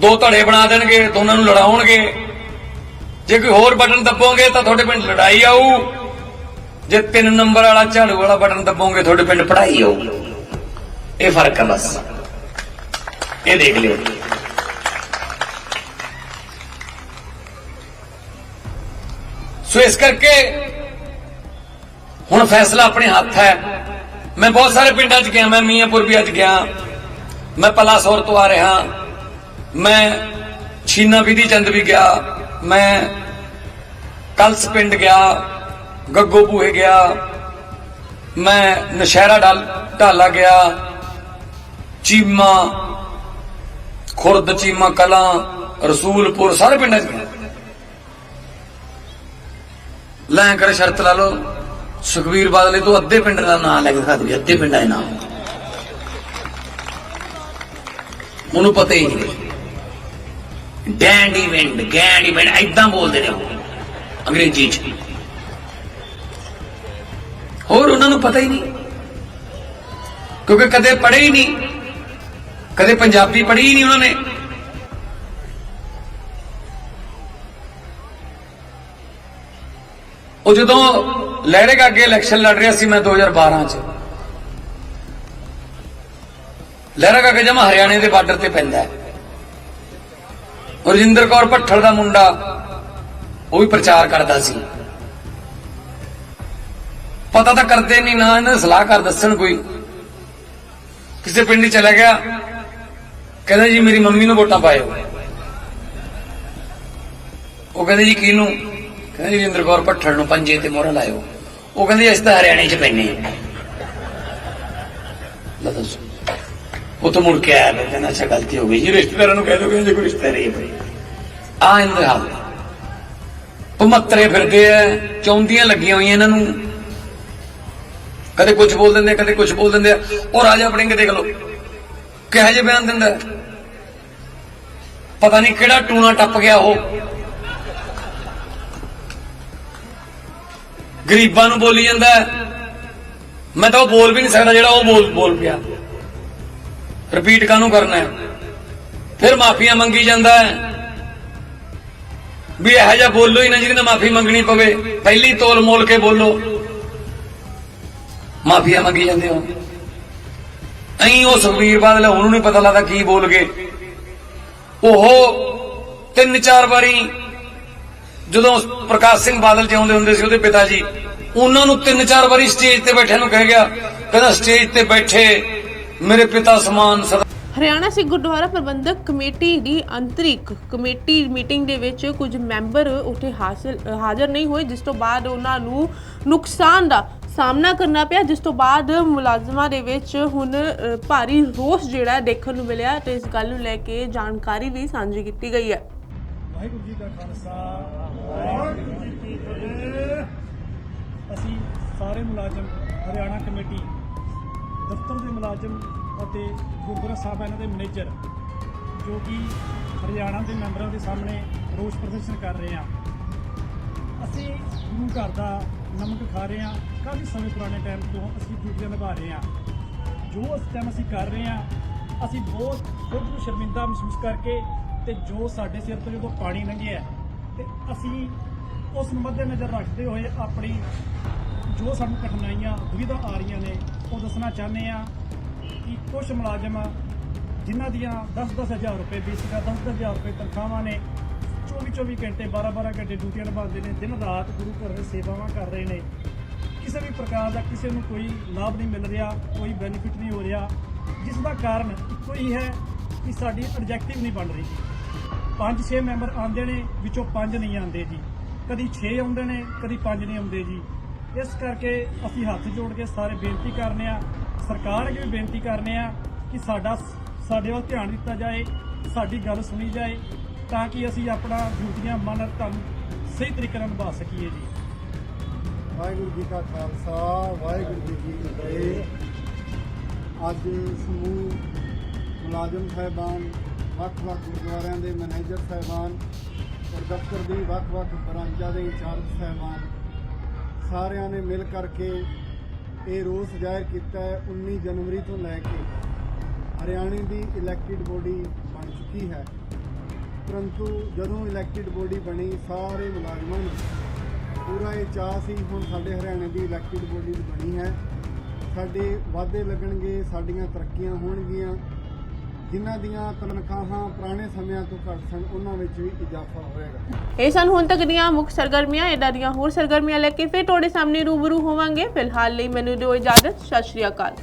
ਦੋ ਧੜੇ ਬਣਾ ਦੇਣਗੇ, ਦੋਨਾਂ ਨੂੰ ਲੜਾਉਣਗੇ। ਜੇ ਕੋਈ ਹੋਰ ਬਟਨ ਦੱਬੋਗੇ ਤਾਂ ਤੁਹਾਡੇ ਪਿੰਡ ਲੜਾਈ ਆਊ। ਜੇ ਤਿੰਨ ਨੰਬਰ ਵਾਲਾ ਝਾੜੂ ਵਾਲਾ ਬਟਨ ਦੱਬੋਗੇ, ਤੁਹਾਡੇ ਪਿੰਡ ਪੜਾਈ ਆਊ। ਇਹ ਫ਼ਰਕ ਹੈ ਬਸ। ਇਹ ਦੇਖ ਲਿਓ। ਸੋ ਇਸ ਕਰਕੇ ਹੁਣ ਫੈਸਲਾ ਆਪਣੇ ਹੱਥ ਹੈ। ਮੈਂ ਬਹੁਤ ਸਾਰੇ ਪਿੰਡਾਂ 'ਚ ਗਿਆ, ਮੈਂ ਮੀਆਂਪੁਰ ਵੀ ਅੱਜ ਗਿਆ। ਮੈਂ ਪਲਾਸੌਰ ਤੋਂ ਆ ਰਿਹਾ। ਮੈਂ ਛੀਨਾ ਵਿਧੀ ਚੰਦ ਵੀ ਗਿਆ। ਮੈਂ ਕਲਸ ਪਿੰਡ ਗਿਆ, ਗੱਗੋ ਬੂਹੇ ਗਿਆ, ਮੈਂ ਨਸ਼ਹਿਰਾ ਡਾਲ, ਢਾਲਾ ਗਿਆ, ਚੀਮਾ, ਖੁਰਦ, ਚੀਮਾ ਕਲਾਂ, ਰਸੂਲਪੁਰ, ਸਾਰੇ ਪਿੰਡਾਂ 'ਚ ਗਿਆ। ਲੈ ਕਰ ਸ਼ਰਤ ਲਾ ਲਓ ਸੁਖਵੀਰ ਬਾਦਲੇ ਤੋਂ ਅੱਧੇ ਪਿੰਡ ਦਾ ਨਾਂ ਲੈ ਕੇ ਖਾ ਅੱਧੇ ਪਿੰਡਾਂ ਦੇ ਨਾਮ ਉਹਨੂੰ ਪਤਾ ਹੀ ਨਹੀਂ। ਡੈਂਡੀ ਵਿੰਡ ਗੈਂਡੀ ਵਿੰਡ ਐਦਾਂ ਬੋਲਦੇ ਨੇ ਉਹ, ਅੰਗਰੇਜ਼ੀ ਚ। ਹੋਰ ਉਹਨਾਂ ਨੂੰ ਪਤਾ ਹੀ ਨਹੀਂ, ਕਿਉਂਕਿ ਕਦੇ ਪੜ੍ਹੇ ਹੀ ਨਹੀਂ, ਕਦੇ ਪੰਜਾਬੀ ਪੜ੍ਹੀ ਹੀ ਨਹੀਂ ਉਹਨਾਂ ਨੇ। ਉਹ ਜਦੋਂ ਲਹਿਰੇਗਾ ਅੱਗੇ ਇਲੈਕਸ਼ਨ ਲੜ ਰਿਹਾ ਸੀ ਮੈਂ 2012 ਚ, ਲਹਿਰਾ ਅੱਗੇ ਜਮਾ ਹਰਿਆਣੇ ਦੇ ਬਾਰਡਰ ਤੇ ਪੈਂਦਾ ਹੈ। ਰਜਿੰਦਰ ਕੌਰ ਭੱਠਲ ਦਾ ਮੁੰਡਾ, ਉਹ ਵੀ ਪ੍ਰਚਾਰ ਕਰਦਾ ਸੀ। ਪਤਾ ਤਾਂ ਕਰਦੇ ਨਹੀਂ ਨਾ ਇਹਨਾਂ ਦੇ ਸਲਾਹਕਾਰ ਦੱਸਣ ਕੋਈ। ਕਿਸੇ ਪਿੰਡ ਚਲਾ ਗਿਆ। ਕਹਿੰਦਾ ਜੀ, ਮੇਰੀ ਮੰਮੀ ਨੂੰ ਵੋਟਾਂ ਪਾਇਓ। ਉਹ ਕਹਿੰਦੇ ਜੀ, ਕਿਹਨੂੰ? ਕਹਿੰਦੇ ਜੀ ਇੰਦਰ ਕੌਰ ਭੱਠਲ ਨੂੰ ਪੰਜੇ ਤੇ ਮੋਹਰ ਲਾਇਓ। ਉਹ ਕਹਿੰਦੇ ਅਸੀਂ ਤਾਂ ਹਰਿਆਣੇ 'ਚ ਪੈਨੇ ਹਾਂ। ਦੱਸੋ। ਉਹ ਤਾਂ ਮੁੜ ਕੇ ਆਇਆ ਫਿਰ ਕਹਿੰਦਾ, ਅੱਛਾ, ਗਲਤੀ ਹੋ ਗਈ ਜੀ, ਰਿਸ਼ਤੇਦਾਰਾਂ ਨੂੰ ਕਹਿ ਦੋ ਕਿ ਜੇ ਕੋਈ ਰਿਸ਼ਤਾ ਨਹੀਂ ਭਾਈ। ਆ ਇੰਦਰ ਹਾਲ ਪਮੱਤਰੇ ਫਿਰਦੇ ਐ ਚੌਂਦੀਆਂ ਲੱਗੀਆਂ ਹੋਈਆਂ ਇਹਨਾਂ ਨੂੰ। ਕਦੇ ਕੁਝ ਬੋਲ ਦਿੰਦੇ ਕਦੇ ਕੁਝ ਬੋਲ ਦਿੰਦੇ ਆ। ਉਹ ਰਾਜਾ ਬੜਿੰਗ ਦੇਖ ਲਓ, ਕਿਹੋ ਜਿਹੇ ਬਿਆਨ ਦਿੰਦਾ। ਪਤਾ ਨਹੀਂ ਕਿਹੜਾ ਟੂਣਾ ਟੱਪ ਗਿਆ ਉਹ। ਗਰੀਬਾਂ ਨੂੰ ਬੋਲੀ ਜਾਂਦਾ। ਮੈਂ ਤਾਂ ਉਹ ਬੋਲ ਵੀ ਨਹੀਂ ਸਕਦਾ ਜਿਹੜਾ ਉਹ ਬੋਲ ਬੋਲ ਪਿਆ। ਰਿਪੀਟ ਕਾਹਨੂੰ ਕਰਨਾ ਫਿਰ ਮਾਫੀਆਂ ਮੰਗੀ ਜਾਂਦਾ ਹੈ। ਵੀ ਇਹੋ ਜਿਹਾ ਬੋਲੋ ਹੀ ਨਾ ਜਿਹਦੇ ਨਾਲ ਮਾਫੀ ਮੰਗਣੀ ਪਵੇ। ਪਹਿਲੀ ਤੋਲ ਮੋਲ ਕੇ ਬੋਲੋ। ਮਾਫੀਆ ਮੰਗੀ ਜਾਂਦੇ ਹੋ। ਅਹੀਂ ਉਹ ਸੁਖਬੀਰ ਬਾਦਲ ਉਹਨੂੰ ਨਹੀਂ ਪਤਾ ਲੱਗਦਾ ਕੀ ਬੋਲ ਗਏ। ਉਹ ਤਿੰਨ ਚਾਰ ਵਾਰੀ ਜਦੋਂ ਪ੍ਰਕਾਸ਼ ਸਿੰਘ ਬਾਦਲ ਜਿਉਂਦੇ ਹੁੰਦੇ ਸੀ ਉਹਦੇ ਪਿਤਾ ਜੀ, ਉਹਨਾਂ ਨੂੰ ਤਿੰਨ ਚਾਰ ਵਾਰੀ ਸਟੇਜ ਤੇ ਬੈਠਿਆਂ ਨੂੰ ਕਹਿ ਗਿਆ। ਕਹਿੰਦਾ ਸਟੇਜ ਤੇ ਬੈਠੇ। ਮੇਰੇ ਪਿਤਾ ਸਮਾਨ ਸਦਾ ਹਰਿਆਣਾ ਸਿੱਖ ਗੁਰਦੁਆਰਾ ਪ੍ਰਬੰਧਕ ਕਮੇਟੀ ਦੀ ਅੰਤਰਿਕ ਕਮੇਟੀ ਮੀਟਿੰਗ ਦੇ ਵਿੱਚ ਕੁਝ ਮੈਂਬਰ ਉੱਥੇ ਹਾਸਲ ਹਾਜ਼ਰ ਨਹੀਂ ਹੋਏ ਜਿਸ ਤੋਂ ਬਾਅਦ ਉਹਨਾਂ ਨੂੰ ਨੁਕਸਾਨ ਦਾ ਸਾਹਮਣਾ ਕਰਨਾ ਪਿਆ। ਜਿਸ ਤੋਂ ਬਾਅਦ ਮੁਲਾਜ਼ਮਾਂ ਦੇ ਵਿੱਚ ਹੁਣ ਅ, ਭਾਰੀ ਰੋਸ ਜਿਹੜਾ ਹੈ ਦੇਖਣ ਨੂੰ ਮਿਲਿਆ ਤੇ ਇਸ ਗੱਲ ਨੂੰ ਲੈ ਕੇ ਜਾਣਕਾਰੀ ਵੀ ਸਾਂਝੀ ਕੀਤੀ ਗਈ ਹੈ। ਵਾਹਿਗੁਰੂ ਜੀ ਦਾ ਖਾਲਸਾ ਵਾਹਿਗੁਰੂ ਜੀ ਕੀ ਫਤਿਹ। ਅਸੀਂ ਸਾਰੇ ਮੁਲਾਜ਼ਮ ਹਰਿਆਣਾ ਕਮੇਟੀ ਦਫ਼ਤਰ ਦੇ ਮੁਲਾਜ਼ਮ ਅਤੇ ਗੁਰਦੁਆਰਾ ਸਾਹਿਬ ਇਹਨਾਂ ਦੇ ਮੈਨੇਜਰ, ਜੋ ਕਿ ਹਰਿਆਣਾ ਦੇ ਮੈਂਬਰਾਂ ਦੇ ਸਾਹਮਣੇ ਰੋਸ ਪ੍ਰਦਰਸ਼ਨ ਕਰ ਰਹੇ ਹਾਂ ਅਸੀਂ ਗੁਰੂ ਘਰ ਦਾ ਨਮਕ ਖਾ ਰਹੇ ਹਾਂ ਕਾਫੀ ਸਮੇਂ ਪੁਰਾਣੇ ਟਾਈਮ ਤੋਂ ਅਸੀਂ ਡਿਊਟੀਆਂ ਨਿਭਾ ਰਹੇ ਹਾਂ ਜੋ ਉਸ ਟਾਈਮ ਅਸੀਂ ਕਰ ਰਹੇ ਹਾਂ ਅਸੀਂ ਬਹੁਤ ਖੁਦ ਨੂੰ ਸ਼ਰਮਿੰਦਾ ਮਹਿਸੂਸ ਕਰਕੇ ਤੇ ਜੋ ਸਾਡੇ ਸਿਰ ਤੋਂ ਜਦੋਂ ਪਾਣੀ ਲੰਘਿਆ ਤੇ ਅਸੀਂ ਉਸ ਨੂੰ ਮੱਦੇ ਨਜ਼ਰ ਰੱਖਦੇ ਹੋਏ ਆਪਣੀ ਜੋ ਸਾਨੂੰ ਕਠਿਨਾਈਆਂ, ਦੁਵਿਧਾ ਆ ਰਹੀਆਂ ਨੇ, ਉਹ ਦੱਸਣਾ ਚਾਹੁੰਦੇ ਆ ਕਿ ਕੁਝ ਮੁਲਾਜ਼ਮ ਜਿਨ੍ਹਾਂ ਦੀਆਂ 10-10 ਹਜ਼ਾਰ ਰੁਪਏ ਬੇਸਿਕਾ 10-10 ਹਜ਼ਾਰ ਰੁਪਏ ਤਨਖਾਹਾਂ ਨੇ 24-24 ਘੰਟੇ 12-12 ਘੰਟੇ ਡਿਊਟੀਆਂ ਨਿਭਾਉਂਦੇ ਨੇ, ਦਿਨ ਰਾਤ ਗੁਰੂ ਘਰ ਦੇ ਸੇਵਾਵਾਂ ਕਰ ਰਹੇ ਨੇ। ਕਿਸੇ ਵੀ ਪ੍ਰਕਾਰ ਦਾ ਕਿਸੇ ਨੂੰ ਕੋਈ ਲਾਭ ਨਹੀਂ ਮਿਲ ਰਿਹਾ, ਕੋਈ ਬੈਨੀਫਿਟ ਨਹੀਂ ਹੋ ਰਿਹਾ, ਜਿਸ ਦਾ ਕਾਰਨ ਇੱਕੋ ਹੀ ਹੈ ਕਿ ਸਾਡੀ ਆਬਜੈਕਟਿਵ ਨਹੀਂ ਬਣ ਰਹੀ। ਪੰਜ ਛੇ ਮੈਂਬਰ ਆਉਂਦੇ ਨੇ, ਵਿੱਚੋਂ ਪੰਜ ਨਹੀਂ ਆਉਂਦੇ ਜੀ। ਕਦੀ 6 ਆਉਂਦੇ ਨੇ, ਕਦੀ 5 ਨਹੀਂ ਆਉਂਦੇ ਜੀ। ਇਸ ਕਰਕੇ ਅਸੀਂ ਹੱਥ ਜੋੜ ਕੇ ਸਾਰੇ ਬੇਨਤੀ ਕਰਨੇ ਆ, ਸਰਕਾਰ ਅੱਗੇ ਵੀ ਬੇਨਤੀ ਕਰਨੇ ਆ ਕਿ ਸਾਡਾ ਸਾਡੇ ਵੱਲ ਧਿਆਨ ਦਿੱਤਾ ਜਾਏ, ਸਾਡੀ ਗੱਲ ਸੁਣੀ ਜਾਏ, ਤਾਂ ਕਿ ਅਸੀਂ ਆਪਣਾ ਡਿਊਟੀਆਂ ਮਨ ਧਨ ਸਹੀ ਤਰੀਕੇ ਨਾਲ ਨਿਭਾ ਸਕੀਏ ਜੀ। ਵਾਹਿਗੁਰੂ ਜੀ ਕਾ ਖਾਲਸਾ, ਵਾਹਿਗੁਰੂ ਜੀ ਕੀ ਫਤਿਹ। ਅੱਜ ਸਮੂਹ ਮੁਲਾਜ਼ਮ ਸਾਹਿਬਾਨ ਵੱਖ-ਵੱਖ ਗੁਰਦੁਆਰਿਆਂ ਦੇ ਮੈਨੇਜਰ ਸਾਹਿਬਾਨ, ਔਰ ਦਫ਼ਤਰ ਦੀ ਵੱਖ-ਵੱਖ ਬ੍ਰਾਂਚਾਂ ਦੇ ਇੰਚਾਰਜ ਸਾਹਿਬਾਨ ਸਾਰਿਆਂ ਨੇ ਮਿਲ ਕਰਕੇ ਇਹ ਰੋਸ ਜ਼ਾਹਿਰ ਕੀਤਾ ਹੈ 19 ਜਨਵਰੀ ਤੋਂ ਲੈ ਕੇ। ਹਰਿਆਣੇ ਦੀ ਇਲੈਕਟਿਡ ਬੋਡੀ ਬਣ ਚੁੱਕੀ ਹੈ। ਪਰੰਤੂ ਜਦੋਂ ਇਲੈਕਟਿਡ ਬੋਡੀ ਬਣੀ, ਸਾਰੇ ਮੁਲਾਜ਼ਮਾਂ ਨੂੰ ਪੂਰਾ ਇਹ ਚਾਹ ਸੀ, ਹੁਣ ਸਾਡੇ ਹਰਿਆਣੇ ਦੀ ਇਲੈਕਟਿਡ ਬੋਡੀ ਬਣੀ ਹੈ। ਸਾਡੇ ਵਾਅਦੇ ਲੱਗਣਗੇ, ਸਾਡੀਆਂ ਤਰੱਕੀਆਂ ਹੋਣਗੀਆਂ। ਜਿਨ੍ਹਾਂ ਦੀਆਂ ਤਨਖਾਹਾਂ ਪੁਰਾਣੇ ਸਮਿਆਂ ਤੋਂ ਘੱਟ ਸਨ, ਉਹਨਾਂ ਵਿੱਚ ਵੀ ਇਜ਼ਾਫਾ ਹੋਏਗਾ। ਇਹ ਸਨ ਹੁਣ ਤੱਕ ਦੀਆਂ ਮੁੱਖ ਸਰਗਰਮੀਆਂ ਇਦਾਂ ਦੀਆਂ ਹੋਰ ਸਰਗਰਮੀਆਂ ਲੈ ਕੇ ਫਿਰ ਤੁਹਾਡੇ ਸਾਹਮਣੇ ਰੂਬਰੂ ਹੋਵਾਂਗੇ। ਫਿਲਹਾਲ ਲਈ ਮੈਨੂੰ ਦਿਓ ਇਜਾਜ਼ਤ, ਸਤਿ ਸ਼੍ਰੀ ਅਕਾਲ।